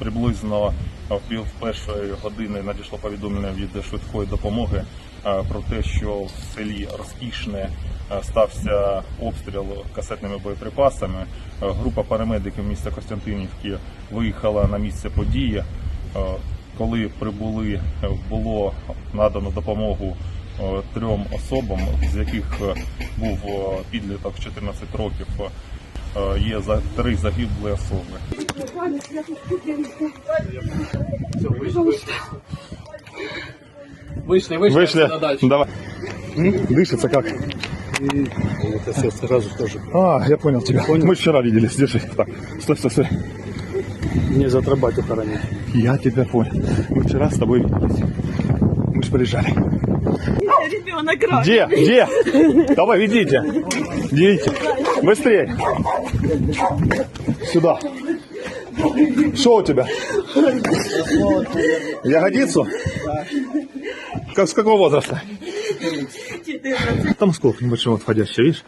Приблизно в першої години надійшло повідомлення від швидкої допомоги про те, що в селі Розкішне стався обстріл касетними боєприпасами. Група парамедиків міста Костянтинівки виїхала на місце події. Коли прибули, було надано допомогу трьом особам, з яких був підліток 14 років. Є три загиблі особи. Вышли, вышли, Вышли. Давай. Дышится как? Это сразу тоже. А, я понял тебя. Мы вчера виделись. Держи. Так, стой, стой, стой. Не затрабатю хоронить. Я тебя понял. Мы вчера с тобой виделись. Мы же полежали. Ребенок рад. Где? Где? Давай, ведите. Ведите. Быстрее. Сюда. Что у тебя? Ягодицу? Как, с какого возраста? 14. Там сколько небольшого входящего, видишь?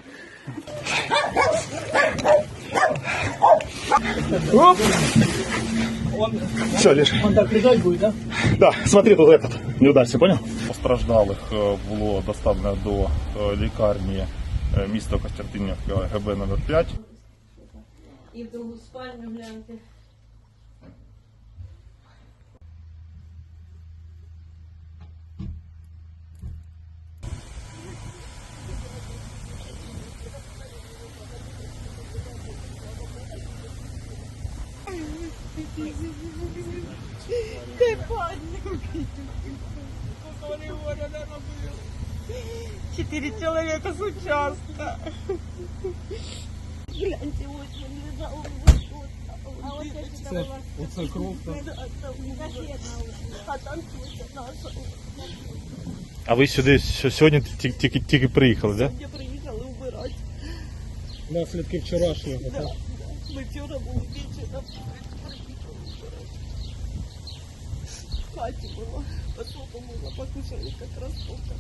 Все, лежи. Он так лежать будет, да? Да, смотри, тут этот, не ударься, понял? Постраждалих е, було доставлено до е, лікарні е, міста Костянтинівка ГБ номер 5 І в другу спальню гляньте. Ти паднув. Четыре человека с участка. Гляньте, вот он лежал вот тут. А вот это Оце кров. А там тетя наша. А ви сюди с- сьогодні ті- тільки, тільки приїхали, да? Я приїхали убирати. Наслідки вчорашнього. Да. Так? Ми вчора були вечором. В хаті було. Посуду мила, покушали якраз пока.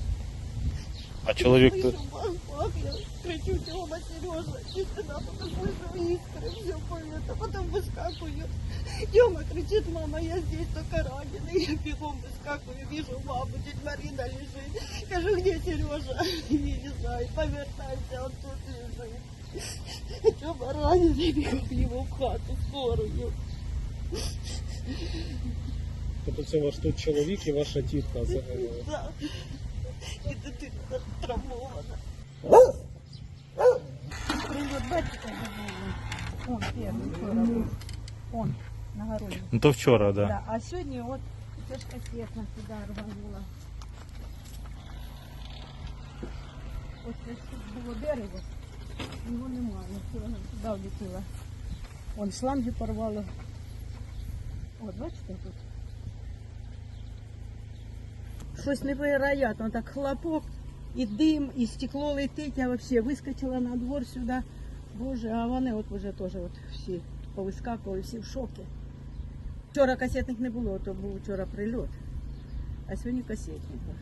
А чоловік тут. Слышу, бах, бах, я кричу, Тёма, Сережа, тишина, потом слышу искры, все это, потом выскакиваю. Тёма кричит, мама, я здесь только раненый. Я бегом выскакиваю, вижу маму, тетя Марина лежит. Скажу, где Сережа? Я не знаю, повертайся, он тут лежит. Тёма раненый, бегом его в хату, скорую. Тобто це ваш тут чоловік і ваша тітка загинула. Да. И дитина травмована. Батюшка был. Он первый вчера был. Он на городе. Ну то вчора, да. Да. А сегодня вот це ж кассетна сюди рванула. Ось тут було дерево. Його немає. Вчора туди влетіла. Вон шланги порвало. От, бачите тут Щось невероятно, так хлопок, і дим, і стекло летить, я вообще вискочила на двор сюди. Боже, а вони от вже теж от всі повискакували, всі в шокі. Вчора касетних не було, то був вчора прильот. А сьогодні касетник. був.